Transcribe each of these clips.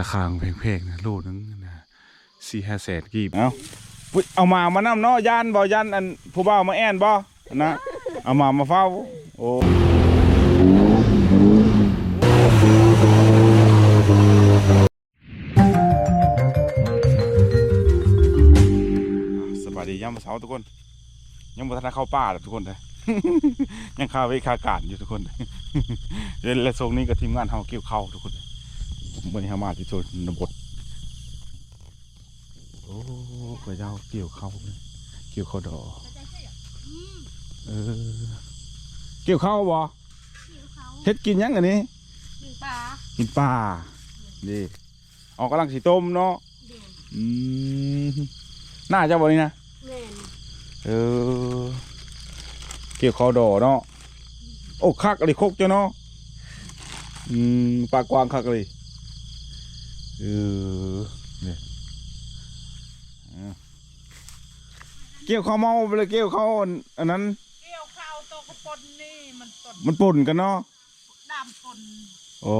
ราคาแพงๆนะโลนึงนะสี่ห้าแสนกีบเอาเอามามานํเนาะยานบ่ยานอันผู้บ่าวมาแอนบ่นะเอามามาเฝ้าโอ้สบายดียามเช้าทุกคนยังบ่ทันได้เข้าป่าทุกคนเลยยังคาไว้คาการอยู่ทุกคนเดี๋ยวและทรงนี้กับทีมงานเฮาเกี่ยวเข้าทุกคน วันนี้เฮามาที่โซนนบทโอ้พระเจ้าเกี่ยวเข้าวเลยเกี่ยวข้าวดอกเออเกี่ยวข้าวบ่เฮ็ดกินยังอันนี้กินปลากินปลานี่ออกกำลังสีต้มเนาะเด่นอืมน่าจะบ่นี่นะแม่นเออเกี่ยวข้าวดอกเนาะโอ้คักเลยคกเจ้าเนาะอืมปลากวางคักเลย เออเนี่ยอะเกี่ยวข้าวเมาไปเลยเกี่ยวข้าวอันอันนั้น เกี่ยวข้าวตกปนนี่มันตนมันป่นกันเนาะดำปนโอ้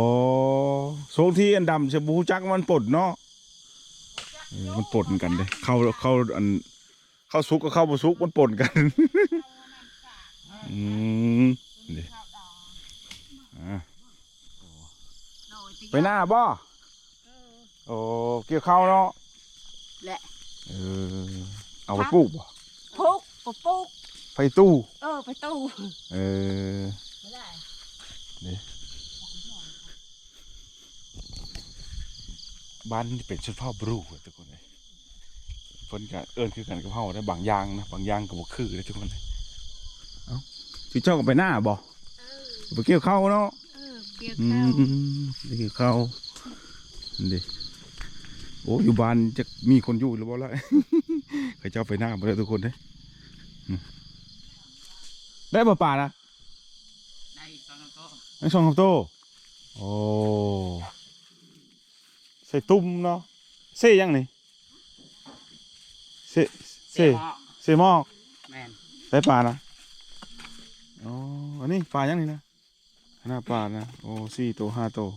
โซงที่อันดำชะบูจักมันป่นเนาะเออมันป่นกันเลยเข้าเข้าอันเข้าซุกก็เข้าบ่ซุกมันป่นกันอืมนี่อะโดยที่ไปหน้าบ่ โอ้เกี่ยวข้าวเนาะแหละเออเอาไปปลูกบ่พุกปุ๊กปุ๊กไปตู้เออไปตู้เออไม่ได้บ้านนี่เป็นชุดผ้าบรูอะทุกคนเลยเพิ่นก็เอิ้นคือกันกับเฮาได้บางอย่างนะบางอย่างก็บ่คือเลยทุกคนเลยเอ้าพี่เจ้าก็ไปหน้าบ่เออไปเกี่ยวข้าวเนาะเออเกี่ยวอืข้าวมไปเกี่ยวข้าวนี่ โอ้อยู่บ้านจะมีคนอยู่หรือบ่ล่ะเขาเจ้าไปหน้าบ่ได้ทุกคนเด้อืมได้บ่ป่านะได้ตอนนั้นก็ไอ้ช่องคำโตโอ้ใส่ตุ้มเนาะเซ่ยังนี่เซ่เซ่เซ่หมอกแมนได้ปลานะอ๋ออันนี้ปลายังนี่นะอันน่าปลานะโอ้สี่ตัวห้าตัว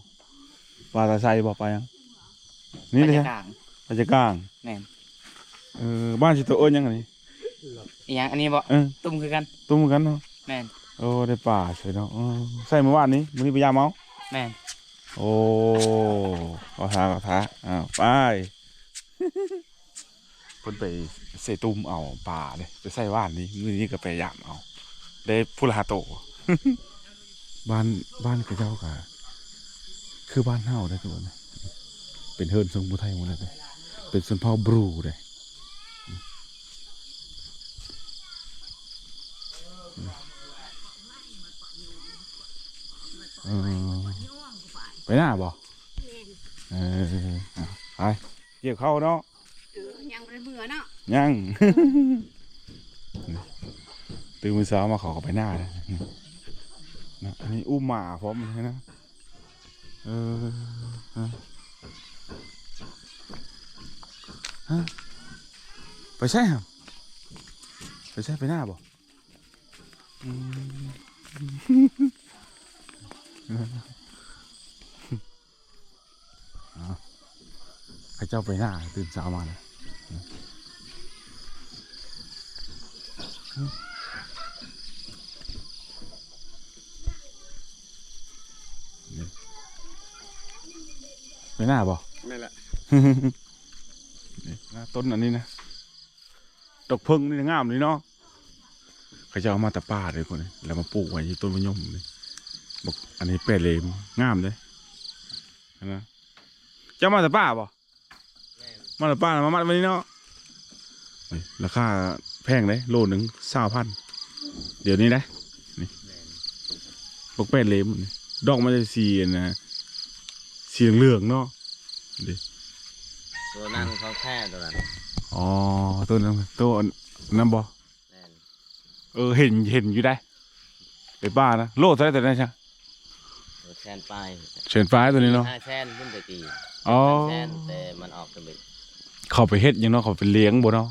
ปลาตาไซบอกปลายัง นี่เลยบรรฮะยากาศปลาจะกลางแมนเออบ้านสิตัวเอิญยังไงนี่อีหยังอันนี้บ่เออตุ้มคือกัน ตุ้มเหมือนกันเนาะแมนโอ้ได้ปลาสวยเนาะเออใส่เมื่อวานนี้มื้อนี้พยายามเอาแมนโอ้เอาท้าเอาท้าอ้าวไปเพิ่นไปใส่ตุ้มเอาปลาเลยไปใส่ว่านนี้มื้อนี้ก็ไปยามเอา ได้พุละหาโตบ้านบ้านเขาเจ้าก็คือบ้านเฮาได้อทุกคน เป็นเฮิร์นทรงบุไทยหมดเลยเด้อเป็นส่วนเผ่าบรูเลยเออไปหน้าบ่แม่นเอออะไปเกี่ยวเข้าวเนาะเออยังบ่ได้เบื่อเนาะ ยัง ตื่นมือเช้ามาขอเขาไปหน้าเลยนะอันนี้อุ้มหมาพร้อมเลยนะ เออ ฮะไปใช่เหรอไปใช่ไปหน้าบ่ให้เจ้าไปหน้าตื่นเช้ามาเลยไปหน้าบ่นั่ละ ต้นอันนี้นะดอกพิ่งนี่งามเลยเนาะเขาจะเอามาแต่ป่าเลยคนนี้แล้วมาปลูกไว้ที่ต้นมะยมนี่บอกอันนี้แปรเลมงามเลยนะจะมาแต่ป่าบ่ะมาแต่ป่ามามัดว้นี่เนาะราคาแพงเลยโลหนึ่งสามพันเดี๋ยวนี้นะนี่บอกแปรเลมดอกมันจะสีนะสีเหลืองเนาะ ตัวนั้นเขาแค่ตัวนั้นอ๋อตัวนั้นตัวนั้นบอแน่นเออเห็นเห็นอยู่ได้ไปบ้านะโลดเท่าไหรแต่นั้นใช่ตัวแช่นป้ายเฉินฟ้าตัวนี้เนาะห้าแช่นขึ้นตะกี้อ๋อแช่นแต่มันออกกระบิดเขาไปเฮ็ดหยังเนาะเขาไปเลี้ยงบ่เนาะ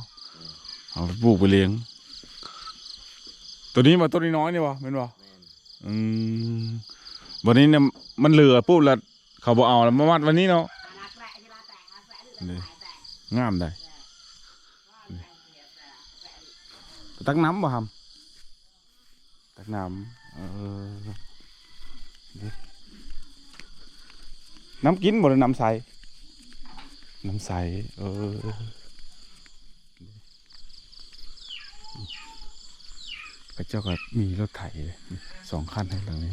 เอาไปปลูกไปเลี้ยง ตัวนี้มาต้นนี้น้อยนี่วะเป็นบ่แม่นอืมวันนี้เนี่ยมันเหลือปุ๊บแล้วเขาบอกเอาแล้วมามัดวันนี้เนาะอา นี่งามได้ตักน้ำบ่ทำตักน้ำเออน้ำกินบ่หรือน้ำใส น้ำใส เออพระเจ้าก็มีรถไถเลยสองคันให้ตรงนี้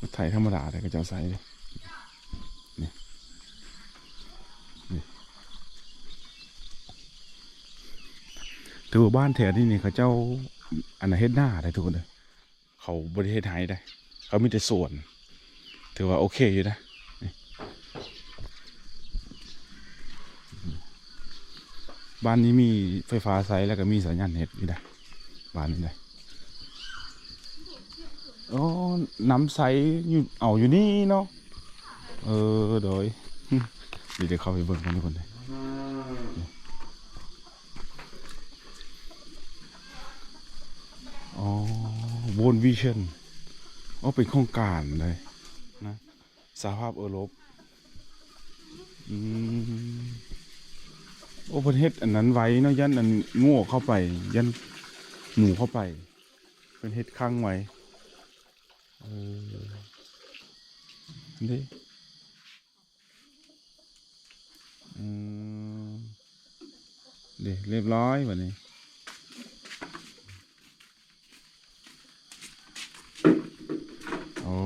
รถไถธรรมดาเลยก็จ้าใส่เลย ถือว่าบ้านแถวนี้นี่เขาเจ้าอันนเฮ็ดหน้าได้ทุกคนเลยเขาบริเทศไทยได้ เขามีแต่ส่วน ถือว่าโอเคอยู่นะบ้านนี้มีไฟฟ้าใช้แล้วก็มีสัญญาณเน็ตอยู่ได้บ้านนี้ได้โอ้น้ำใสอยู่เอาอยู่นี่เนาะเออโดยดี๋ยวเดี๋ยวเข้าไปเบิ่งกันทุกคนเลย อ๋อ วนวิชั่นอ๋อเป็นโครงการเลยนะสหภาพเออรปอืมโอประเทศอันนั้นไว้เนาะยันอันโง่เข้าไป ยันหนูเข้าไป เป็นเฮ็ดข้างไว้เออนี่เดี๋ยวเรียบร้อยวันนี้ อ้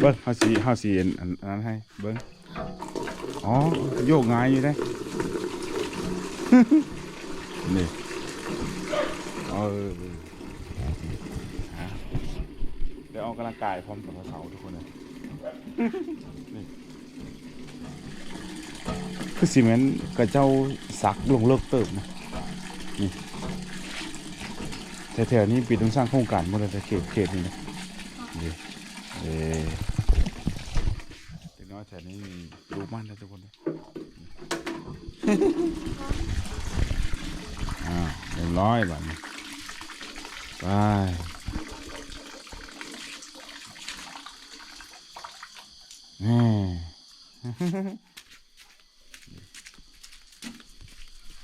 เบิ้งเฮาสีเฮาสีอันอันอันนั้นให้เบิ้งอ๋อโยกง่ายอยู่ได้นี่เออเดี๋ยวออกกำลังกายพร้อมกับเสาทุกคนเลยนี่คือซีเมนต์กับเจ้าสักลงเลิกเติบนะนี่แถวๆนี้ปิดต้องสร้างโครงการหมดเลยเขตเขตนี่นะ ดีเออเด็กน้อยแถวนี้มีรู้มั่นนะทุกคนเลยอ่าเรียบร้อยแบบนี้ไปนี่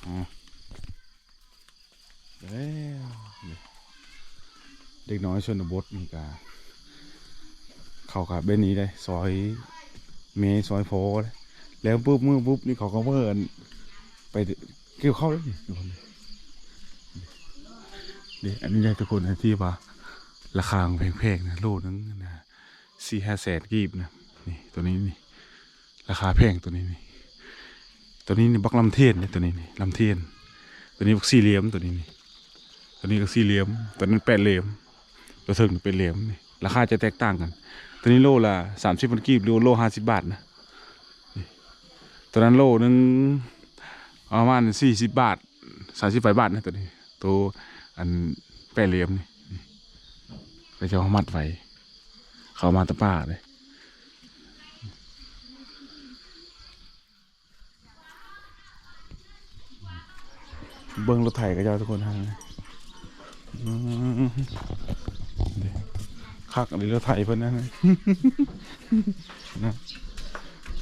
อะแล้วนี่เด็กน้อยชนบทนี่กา เขากับเบนนี้เลยซอยเมย์ซอยโฟเลยแล้วปุ๊บมือปุ๊บนี่เขาก็เพิ่นไปเกี่ยวเข้าแล้วนี่ทุกคนเดี๋ยวอันนี้ได้ทุกคนนะที่ว่าราคาแพงๆนะโลนึงนะสี่ห้าแสนกีบนะนี่ตัวนี้นี่ราคาแพงตัวนี้นี่ตัวนี้นี่บักลำเทียนเนี่ยตัวนี้นี่ลำเทียนตัวนี้บักสี่เหลี่ยมตัวนี้นี่ตัวนี้ก็สี่เหลี่ยมตัวนั้นแปดเหลี่ยมตัวถึงเป็นเหลี่ยมนี่ราคาจะแตกต่างกัน ตัวนี้โลละสามสิบพันกีบหรือโลห้าสิบบาทนะตัวนั้นโลหนึงประมาณสี่สิบบาทสามสิบบาทนะตัวนี้ตัวอันแปรเหลี่ยมนี่ไปเจ้าเขามัดไว้เขามาตะป้าเลยเบิ้งรถไถกับเจ้าทุกคนทางนะอืมเดี๋ย คักอันนี้เราไถเพิ่นนะนะ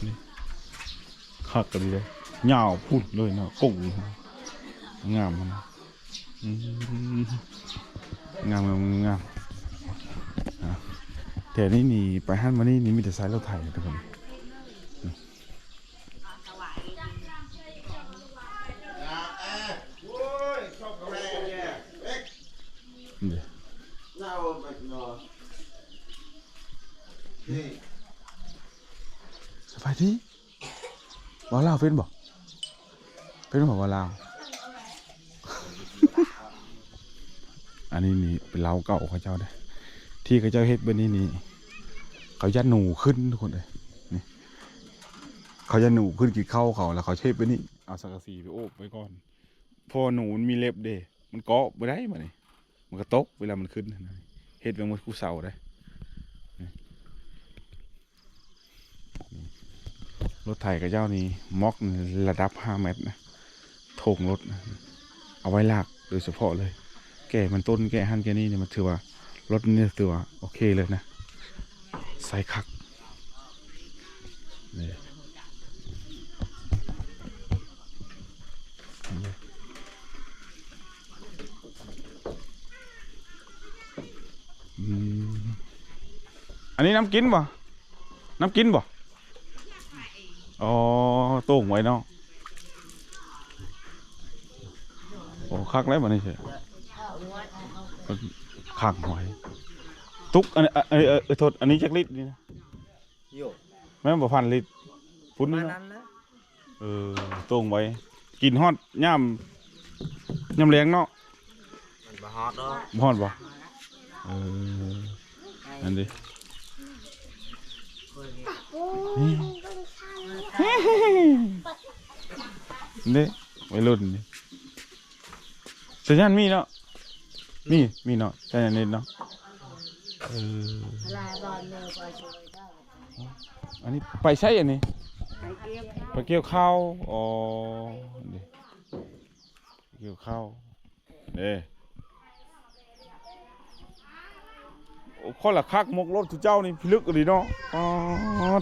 นี่คักกันเลยยาวพูดเลยนะกุ้งงามนะงามงามงามแต่นี่นี่ไปหันมานี่นี่มีแต่สายเราไถนะทุกคนเดี๋ยว สบายดีบ่ลาวเป็นบ่เป็นบ่บ่ลาวอันนี้นี่เป็นเลาเก่าเขาเจ้าได้ที่เขาเจ้าเฮ็ดเบนนี้นี่เขายัดหนูขึ้นทุกคนเลยนี่เขายัดหนูขึ้นกี่เข้าเขาแล้วเขาเช็ดเบนนี้เอาสังกะสีไปโอบไว้ก่อนพอหนูมันมีเล็บเดมันเกาะไปได้มานี่มันก็ตกเวลามันขึ้นเฮ็ดเป็นมันกูเสาได้ รถไถกับเจ้านี้ม็อกระดับ 5 เมตรนะโถงรถนะเอาไว้ลากโดยเฉพาะเลย แก่มันต้นแก่หันแก่นี่เนี่ยมันถือว่ารถนี่ถือว่าโอเคเลยนะใส่คักนี่อันนี้น้ำกินบ่ น้ำกินบ่ อ๋อโต้งไว้เนาะโอ้คักแล้วบ่นี่เฉยคักหอยตุกอันนี้เออเออเออโทษอันนี้จักลิตรนี่นะโยแม่นบ่พันลิตรพุ่นมานี่นั้เนาะนแล้วเออโต้งไว้กินฮอดย่ามย่ามแรงเนาะมันบ่ฮอดดอกบ่ฮอดบ่เอออันนี้ นี่วัยรุ่นนี่สัญญาณมีเนาะมีมีเนาะสัญญาณเน็ตเนาะเอออันนี้ไปใช้อันนี้ไปเกี่ยวไปเกี่ยวข้าวอ๋อนี่เกี่ยวข้าวเด้โอ้คนละคักมกรถทุเจ้านี่พิลึกอะไรเนาะอ๋อ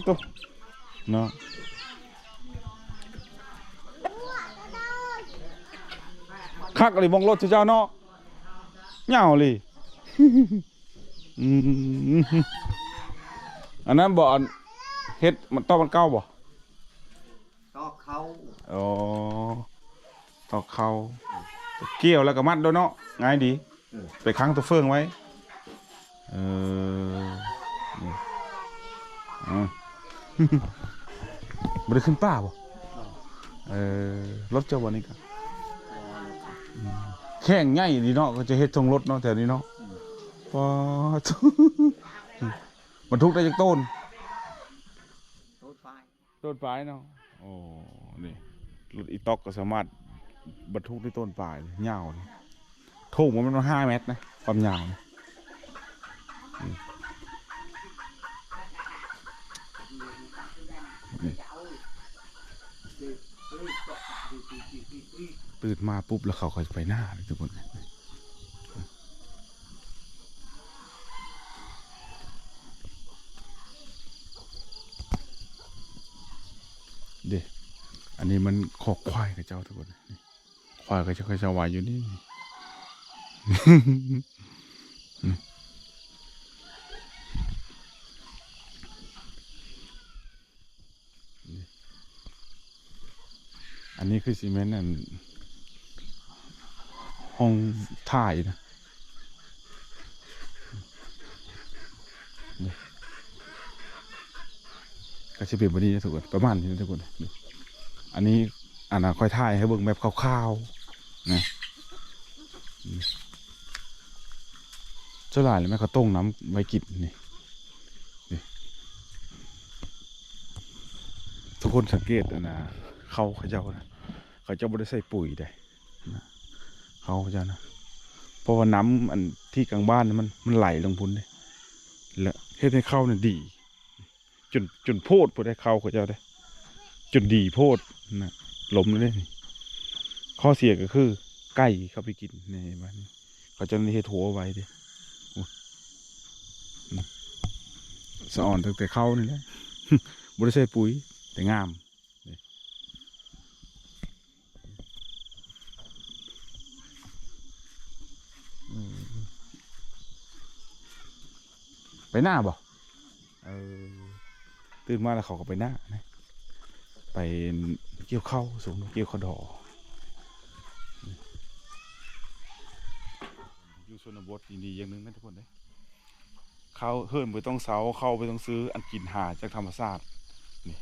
ตัวเนาะ คักอะไรมกรถทุเจ้าเนาะเหงาเลยอืมอันนั้นบ่อนเฮ็ดมันต้องมันเก้าบ่ก็เขาอ๋อตอกเขาเกี่ยวแล้วก็มัดด้วยเนาะง่ายดี ไปค้างตัวเฟืองไว้ เออนี่อ่าบ่ได้ขึ้นป้าบ่เออรถเจ้าวันนี้กัน แข่งง่ายดีเนาะก็จะเฮ็ดทงรถเนาะแถวนี้เนาะป้าดบรรทุกได้จากต้นโทษไฟต้นปลายเนาะโอ้นี่รถอีต็อกก็สามารถบรรทุกได้ต้นปลายเลยยาวเลยทุ่งมันมันห้าเมตรนะความยาวนะ ตื่นมาปุ๊บแล้วเขาค่อยไปหน้าทุกคนเด็อันนี้มันขอกควายกับเจ้าทุกคนควายก็จะค่อยสวายอยู่นี่นี่อันนี้คือซีเมนต์อัน ห้องถ่ายนะก็จะเป็นแบบนี้นะทุกคนประมาณนี้นะทุกคนอันนี้อันนั้นค่อยถ่ายให้เบิ่งแบบคร่าวๆนะเจ้าหลายเลยไหมเขาต้มน้ำไว้กินนี่นี่ทุกคนสังเกตนะเขาเขาเจ้านะเขาเจ้าไม่ได้ใส่ปุ๋ยได้ เขาเขจ้านะเพราะว่าน้ำอันที่กลางบ้านมันมันไหลลงพุนเลยแล้วเฮ็ดให้เข้าเนี่ยดี จนจนโพดพอได้เข้าเขาเจ้าได้จนดีโพดนะล้มเลยข้อเสียก็คือไก่เข้าไปกินในบ้านเขาจะเฮ็ดหัวไว้เดิสะอ่อนตั้งแต่เข้านี่แหละบริใส่ปุ๋ยแต่งามนี่อืม ไปหน้าบ่เออตื่นมาแล้วเขาก็ไปหน้านะไปเกี่ยวข้าวสูงเกี่ยวข้าวดอกอยู่ชนบทดีๆอย่างหนึงนะทุกคนเด้ข้าวเฮิร์นไปต้องเสาเข้าไปต้องซื้ออันกินหาจากธรรมชาตินี่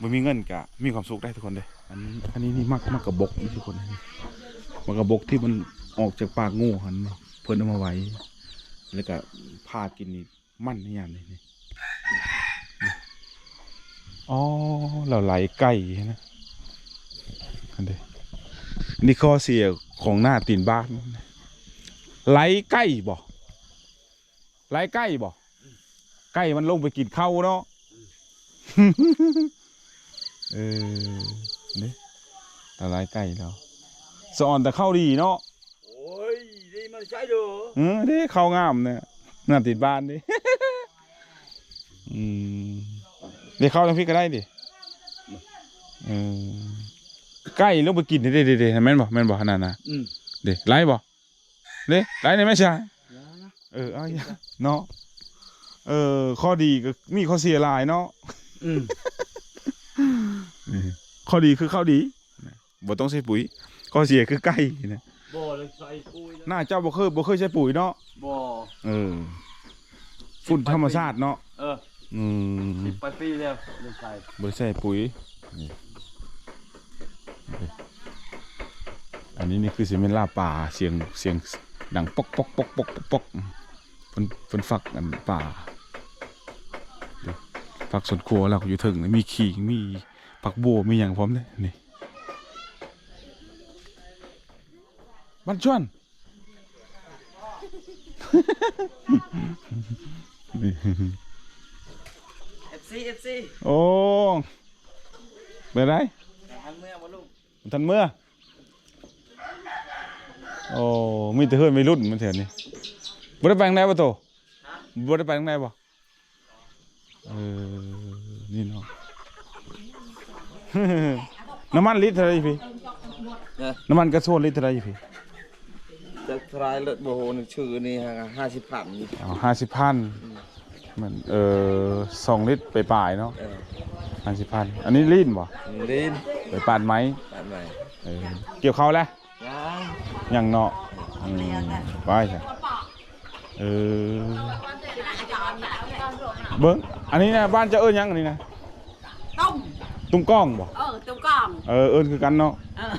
มันมีเงินกะมีความสุขได้ทุกคนเด้อันนี้อันนี้นี่มักมักกระบกนี่ทุกคนนี่มักกระบกที่มันออกจากปากงูหันนี่เพิ่นเอามาไว้แล้วก็พากินนี่ มันนี่อย่างนี้นี่อ๋อเราไหลไก่นะอันเดนี่ข้อเสียของหน้าตีนบ้านไหลไก่บ่ไหลไก่บ่ไก่มันลงไปกินข้าวเนาะเออนี่แต่ไหลไก่เราสอนแต่เข้าดีเนาะโอ้ยดีมันใช่เด้อเออเด้เข้างามเนี่ยห น้าติดบ้านดิ อืมเดี๋ยวเข้าทางพี่ก็ได้ดิเออใกล้ลงไปกินเด้เด้เด้แม่นบ่แม่นบ่ขนาดน่ะอืมเด้ไล่บ่เด้ไล่ในแม่ใช่เออเอาอย่าเนาะเออ ข้อดีก็มีข้อเสียหลายเนาะอืมนี่ข้อดีคือข้าวดีนะบ่ต้องใช้ปุ๋ยข้อเสียคือไก่นะ บ่เลยใส่ปุ๋ยหน้าเจ้าบ่เคยบ่เคยใช้ปุ๋ยเนาะบ่เออฝุ่นธรรมชาติเนาะเอออืมสิบไปปีแล้วเลยใส่บ่ได้ใช้ปุ๋ยนี่อันนี้นี่คือสิเป็นลาบป่าเสียงเสียงดังปอกปอกปอกปอกปอกปอกเพิ่นเพิ่นฟักอันป่าเดี๋ยวฟักสวนครัวแล้วก็อยู่ถึงมีขิงมีผักบัวมีหยังพร้อมเด้นี่ บ้านชวนนี่เอฟซีเอฟซีโอ้เป็นไรทางเมื่อบ่ลูกทันเมื่อ โอ้มีแต่เฮือนไม่รุ่นมันเถอะนี่บ่ได้ไปทางไหนบ่โตบ่ได้ไปทางไหนบ่เออนี่เนาะน้ำมันลิตรเท่าไหรพี่เออน้ำมันกระส่วนลิตรเท่าไหรพี่จะ ทรายเลือดโบโหนึงชื่อนี่ฮะห้าสิบพันเอาห้าสิบพันมันเออสองลิตรไปปลายๆเนาะเออห้าสิบพันอันนี้ลีนบ่ลินไปปาดไหมปันใหม่เออเกี่ยวเขาวแล้วยังยังเนาะอืมไปจ้ะเออเบิ้งอันนี้นะบ้านเจะเอิ้นหยังอันนี้นะต้มตุ้มกล้องบ่เออตุ้มกล้องเออเอิ้นคือกันเนาะเออ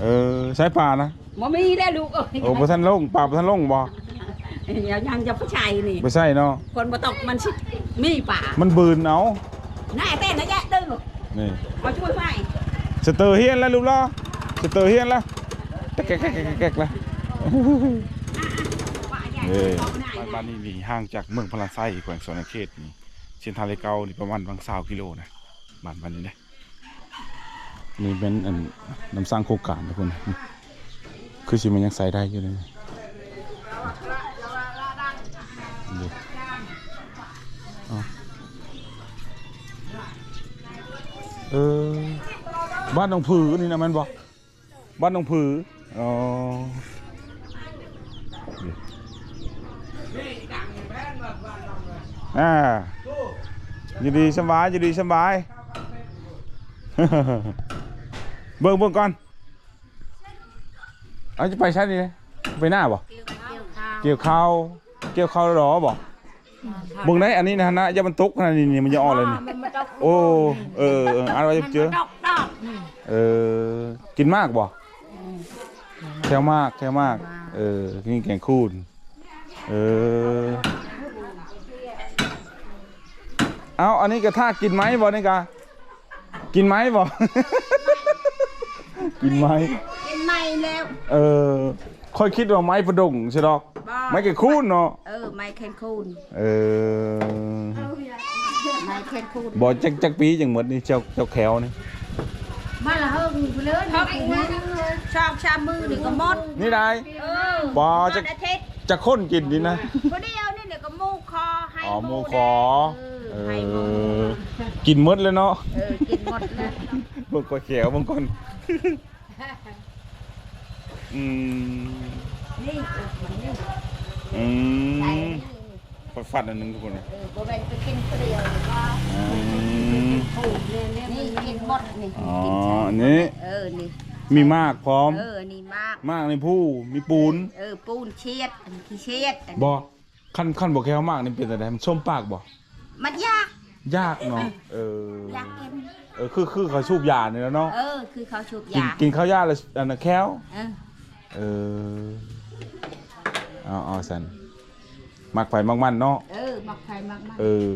เออใช้ปลานะ บ่มีได้ลูกเอ้ยโอ้บ่ทันลงปลาบ่ทันลงบ่เดี๋ยวยังจะผู้ชายนี่บ่ใช่เนาะคนบ่ตกมันสิมีป่ามันบืนเอาหน้าเต้นนะแยะตึ้งนี่มาช่วยไฟสเตอร์เฮียนแล้วลูกล้อสเตอร์เฮียนแล้วแก๊กแก๊กแก๊กแก๊กแก๊กแล้วป่าใหญ่เอ้ยเอาไหนบ้านนะบ้านนี้นี่ห่างจากเมืองพลาไซแขวงสวนเขตนี่เส้นทางเลเกานี่ประมาณบาง20กิโลนะบ้านบ้านนี้นะนี่เป็นอันน้ำสร้างโครงการทุกคนนี่ คือสิมันยังใส่ได้อยู่เลยเออบ้านหนองผือนี่นะมันบอกบ้านหนองผืออ๋ออ่ายู่ดีสบายอยู่ดีสบาย เบิ่งเบิ่งก่อน เอาจะไปใช่ดิไปหน้าบ่เกี่ยวข้าวเกี่ยวข้าวแล้วเหรอบ่เบิ่งได้อันนี้นะนะอย่ามันตกขนาดนี้นี่มันจะออกเลยนี่โอ้เออเอออ่านไว้จะเจอดอกดอกเออกินมากบ่แค่มากแค่มากเออกินแกงคูนเออเอาอันนี้กระทากินไหมบ่นี่กะกินไหมบ่กินไหม กินไม่แล้ว เออค่อยคิดว่าไม้ประดงใช่ดอก บ่ ไม้กระคูนเนาะเออไม่แคนคูนเออไม่แคนคูนบ่จักจักปีจังหมดนี่เจ้าเจ้าแขวนี่มาละเฮิงไปเลยชอบอีกนะชอบชามือนี่ก็หมดนี่ได้เออบ่จะอาทิตย์จะค้นกินนี่นะ คนเดียวนี่เดี๋ยวก็มูคอให้อ๋อหมูขอเอเออให้หมูอกินหมดเลยเนาะเออกินหมดเลยเบิ่งก๋วยเขียวเบิ่งก่อน อืมนี่เออกินนี่อืใส่มนี่ฟัดฟัดอันหนึงทุกคนนะเออบ่แม่นไปกินคนเดียวหรือว่าอืมนี่กินหมดนี่อ๋อกินใส่อันนี้เออนี่มีมากพร้อม เออนี่มาก มากในผู้มีปูนเออปูนเชียดอันขี้เชียดอันบ่ขั้นขั้นบ่แค่มากนี่เป็นแต่ไดมันส้มปากบ่มันยากยากเนาะเออยากกินเออคือคือเขาสูบยาเนี่แหล้วเนาะเออ คือเขาชุบกินยากินข้าวยาแล้วอันน่ะแค้วเออ เออเอาเอาสันมักไฟมักมันเนาะเออมักไฟมักมันเออ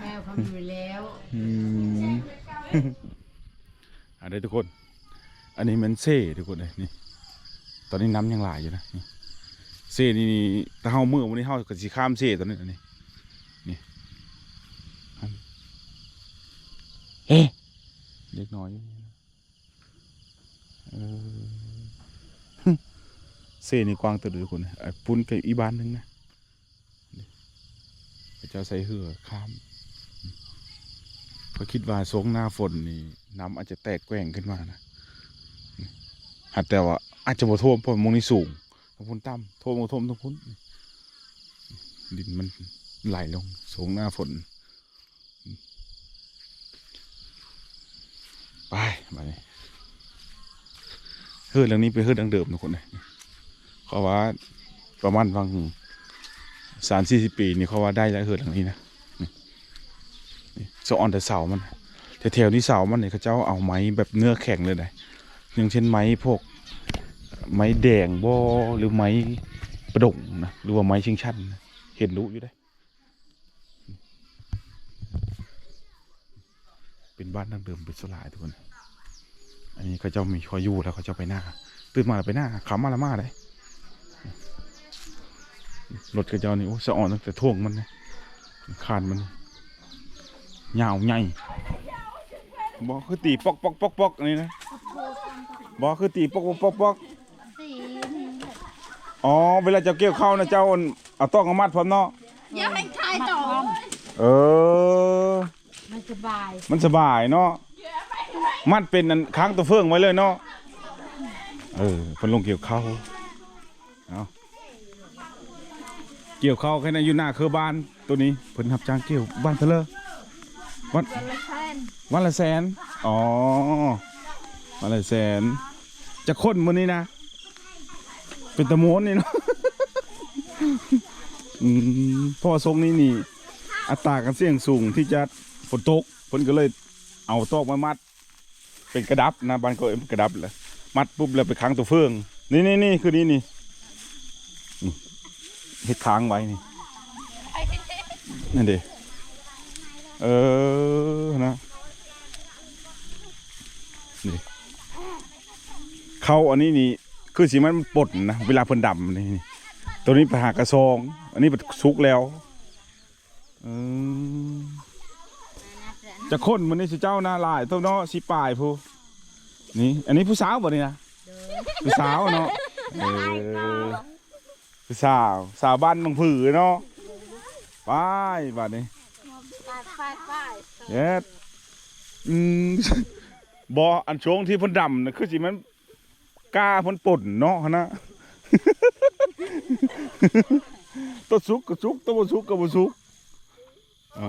แมวเขาอยู่แล้วอืมอันนี้ทุกคน อันนี้มันเซ่ทุกคนเลยนี่ตอนนี้น้ำยังหลายอยู่นะนี่เซ่นี่ถ้าเฮามือวันนี้เฮาก็สิข้ามเซ่ตอนนี้อันนี้นี่อันเอ๊ะเล็กน้อยอยู่นี่นะเออ เซ่นี่กว้างตัวเดียวทุกคนปุ้นกับอีบ้านหนึงนะพระเจ้าใส่เหือข้ามก็คิดว่าสงหน้าฝนนี่น้ำอาจจะแตกแกว่งขึ้นมานะหัดแต่ว่าอาจจะบ่ท่วมเพราะมงนี้สูงทั้งพุ่นต่ำท่วมท่วมทั้งพุ่นดินมันไหลลงสงหน้าฝน ไปไปเฮือดเรื่องนี้เป็นเฮือดังเดิมทุกคนเลย เขาว่าประมาณฟังสามสี่สิบปีนี่เขาว่าได้แล้วเฮือดหลังนี้นะนี่สออนแต่เสามันแต่แถวนี้เสามันเนี่ยเขาเจ้าเอาไม้แบบเนื้อแข็งเลยนะอย่างเช่นไม้พวกไม้แดงบ่หรือไม้ประดงนะหรือว่าไม้ชิงชันนะเห็นรู้อยู่ได้ เป็นบ้านดั้งเดิมเป็นสลายทุกคน อันนี้เขาเจ้ามีคอยอยู่แล้วเขาเจ้าไปหน้า ตื่นมาแล้วไปหน้าขำมาละมาเลย รถเขาเจ้านี่โอ้สะอ่อนตั้งแต่ท่วงมันนะคานมันยาวใหญ่บอกคือตีปอกปอกปอกปอกอันนี้นะบอกคือตีปอกปอกปอกปอกอ๋อเวลาเจ้าเกี่ยวข้าวนะเจ้าเอาต้องเอามัดพร้อมเนาะอย่าให้ทายต่อเออ มันสบาย มันสบายเนาะมันเป็นอันค้างตัวเฟืองไว้เลยเนาะเออพนลงเกี่ยวข้าวเอา เกี่ยวข้าวแค่นั้นอยู่หน้าคือบ้านตัวนี้เพิ่นรับจ้างเกี่ยวบ้านเพิ่นเลวันวันละแสนอ๋อวันละแสน จะค้นมื้อนี้นะ เป็นตะโมนนี่เนาะอืมเพราะว่อทรงนี้นี่ อัตราการเสี่ยงสูงที่จะฝนตกเพิ่นก็เลยเอาตอกมามัด เป็นกระดับนะบ้านก็เอ็มกระดับเลยมัดปุ๊บแล้วไปค้างตัวเฟือง นี่นี่นี่คือนี่นี่ เฮ็ดค้างไว้นี่นั่นดิเออนะนี่เขาอันนี้นี่คือสีมันปดนะเวลาเพิ่นดำนี่นี่ตัวนี้ไปหากระซอง อันนี้เป็นซุกแล้วเออจะค้นมันนี่สิเจ้าหน้าลายตัวเนาะสิปลายผู้นี่ อันนี้ผู้สาวบ่นี่นะผู้สาวเนาะเออ สาว สาวบ้านบางผือเนาะไปบัดนี้ไปไปไปเย็ดอืมบ่อันช่วงที่เพ่นดำนะคือสิมันกล้าเพ่นป่นเนาะหั่นนะตัวสุกก็สุกตัวบ่สุกก็บ่สุกอ๋อ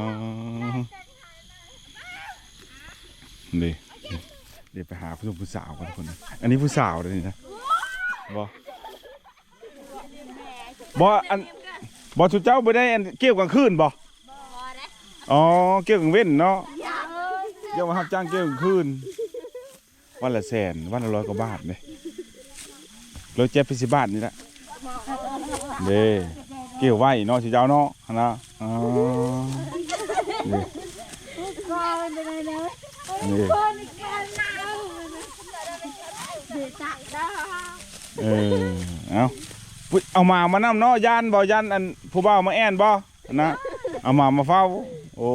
นี่เดี๋ยวไปหาผู้ชมผู้สาวกันทุกคนนะอันนี้ผู้สาวเลยนี่นะบอ บออันบอชุดเจ้าไปได้อันเกี่ยวกลางคืนบออ๋อเกี่ยวกลางเว้นเนาะเกี่ยวมารับจ้างเกี่ยวกลางคืนวันละแสนวันละร้อยกว่าบาทเลยร้อยเจ็ดพิสิบบาทนี่แหละเด้เกี่ยวไว้เนาะชุดเจ้าเนาะนะอ๋อนี่ก็เป็นอะไรนะนี่คนแก่แล้วเดือดจัดได้เออเอุ๊ยเอามามานํเนาะย่านบ่ย่านอันผู้บ่าวมาแอนบ่นะเอามามาเฝ้า โอ้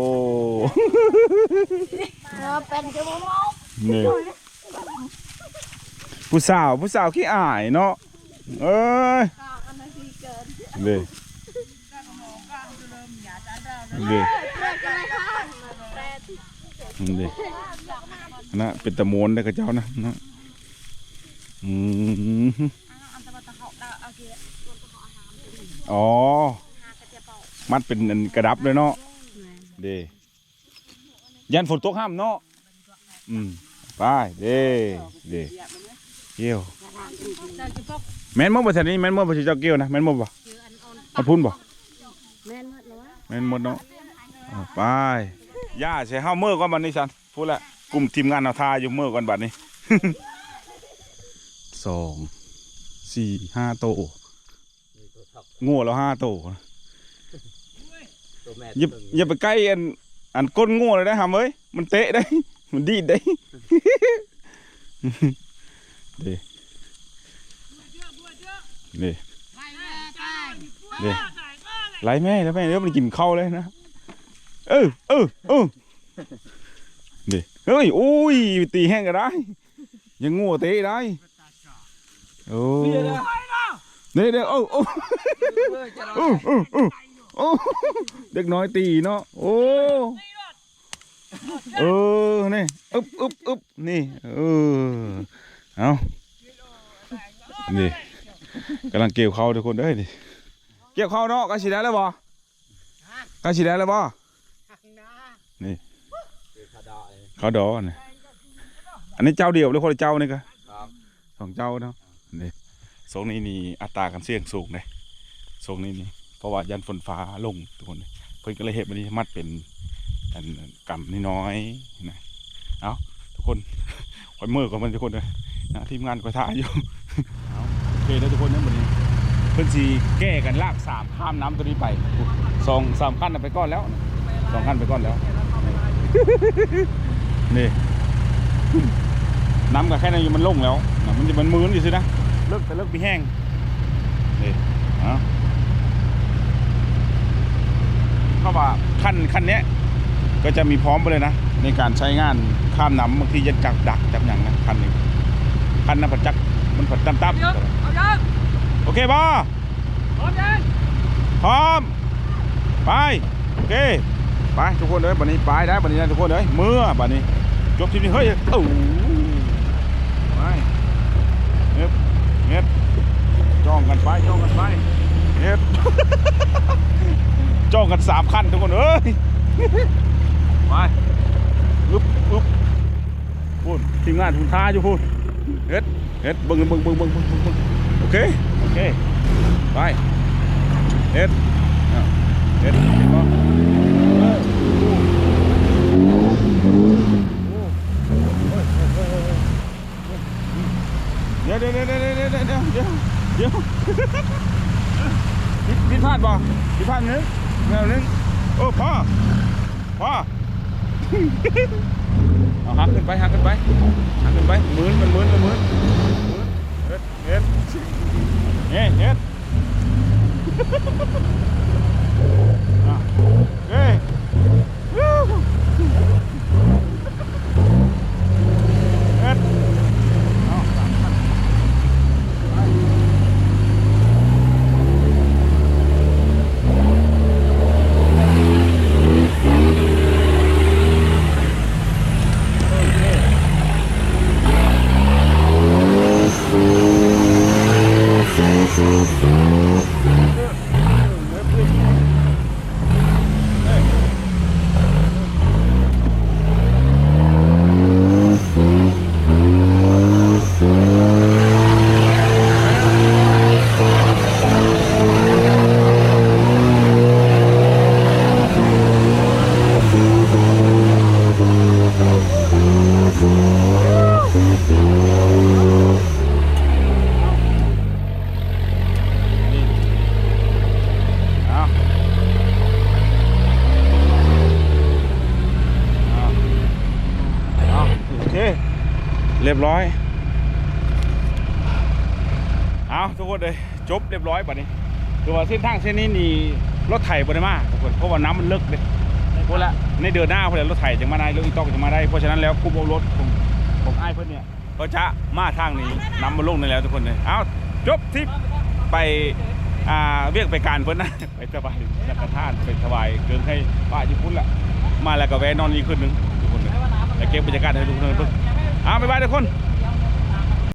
เราเป็นจมูกนี่ผู้สาวผู้สาวขี้อายเนาะเอ้ยนี่นี่นี่นะเป็นตะโมนได้กับเจ้านะนะอืม อ๋อ มัดเป็นอันกระดับเลยเนาะเดยันฝนตกห้ามเนาะอืมไปเด้เด้เกี่ยวแม่นบ่บ่แถวนี้แม่นบ่บ่สิเจ้าเกี่ยวนะแม่นบ่บ่มันพุ่นบ่แม่นหมดแล้วแม่นหมดเนาะเอาไปย่าใส่เฮาเมื่อก่อนบัดนี้ซันพูดละกลุ่มทีมงานเอาทาอยู่เมื่อก่อนบัดนี้สองสี่ห้าโต โง่แล้วห้าโตตัวแม่อย่าอย่าไปใกล้อันอันก้นโง่เลยนะฮะเอ้ยมันเตะได้ มันดีดได้เด้เด้เด้ไล่แม่แล้วแม่เดี๋ยวมันกินข้าวเลยนะเออเออเออเด้เฮ้ยโอ้ยตีแห้งก็ได้ ยังโง่เตะได้โอ้ เด้เด้โอ้โอ้โอ้โอ้โอ้โอ้เด็กน้อยตีเนาะโอ้เออนี่อึบอึบอึบนี่เออเอานี่กำลังเกี่ยวเขาทุกคนเอ้ยนี่เกี่ยวเขาเนาะกาสีได้แล้วบ่กาสีได้แล้วบ่นี่ขาดอยเขาดอนี่อันนี้เจ้าเดียวหรือคนละเจ้านี่ก็ครับสองเจ้าเนาะนี่ ทรงนี้นี่อัตราการเสี่ยงสูงเลยทรงนี้นี่เพราะว่ายันฝนฟ้าลงทุกคนเพิ่นก็เลยเห็นมันนี้มัดเป็นอันกำน้อยนะเอาทุกคนคอยมือกับมันทุกคนเลยนะทีมงานคอยท่าอยู่เอาโอเคแล้วทุกคนเนี่ยวันนี้เพิ่นสีแก้กันลากสามข้ามน้ำตัวนี้ไปสองสามขั้นไปก้อนแล้วสองขั้นไปก้อนแล้วนี่น้ำกับแค่นั้นอยู่มันลงแล้วมันจะมันมืนอยู่สินะ ลิกแต่เลิกไปแห้งนี่เอาเข้าว่าขั้นขั้นเนี้ยก็จะมีพร้อมไปเลยนะ ในการใช้งานข้ามน้ำบางทีจะจักดักจับอย่างนะคันหนึ่งคันนั้นผัดจักมันผัดตั้มตั้มเอายังโอเคบอพร้อมยังพร้อมไปโอเคไปทุกคนเลยบันนี้ไปได้บันนี้นะทุกคนเลยเมื่อบันนี้จบทีนี้เฮ้ยโอ้โหไปเงียบเงียบ จ้องกันไปจ้องกันไปเงียบจ้องกันสามขั้นทุกคนเอ้ยไปอึ๊บอึ๊บพูดทีมงานคุณท้าอยู่พูดเฮ็ดเฮ็ดเบิ่งเบิ่งเบิ่งเบิ่งเบิ่งเบิ่งบิ่งโอเคโอเคไปเฮ็ดเฮ็ดเห็นบ่เอ้ยโอ้โอ้โอ้เฮ้ยเฮ้ยเฮ้ยเฮ้ยเฮ้ยเดี๋ยวเดี๋ยวเดี๋ยวเดี๋ยวเดี๋ยว เดี๋ยวพิดพลาดบ่ผิดพลาดนึงแนวนึงโอ้พ่อพ่อเอาหักขึ้นไปหักขึ้นไปหักขึ้นไปมืนมันมืนมันมืนหมืนเฮ็ดเฮ็ดเฮ็ดเฮ็ดอะเฮ้ยวู้เฮ็ดเอาสามพันไปโอเคเอาเอาเอาโอเค เรียบร้อย เอาทุกคนเลยจบเรี ยบร้อยบัดนี้คือว่าเส้นทางเส้นนี้นี่รถไถบ่ได้มาทุกคนเพราะว่าน้ำมันลึกเลยเพราะละในเดือนหน้าเพราะรถไถจะมาได้รถอีตอกจะมาได้เพราะฉะนั้นแล้วกลุ่มเอารถของของไอ้ายเพื่อนเนี่ยก็จะมาทางนี้น้ำมันลงในแล้วทุกคนเลยเอาจบทริปไปอ่าเวียกไปการเพื่อนนะไปสบายสังฆทานไปสบายเกินให้ป้าญี่ปุ่นละมาแล้วก็แวะนอนอีกคืนหนึงทุกคนเลยแล้วเก็บบรรยากาศให้ทุกคนเพิ่งอ่าบ๊ายบายทุกคนบ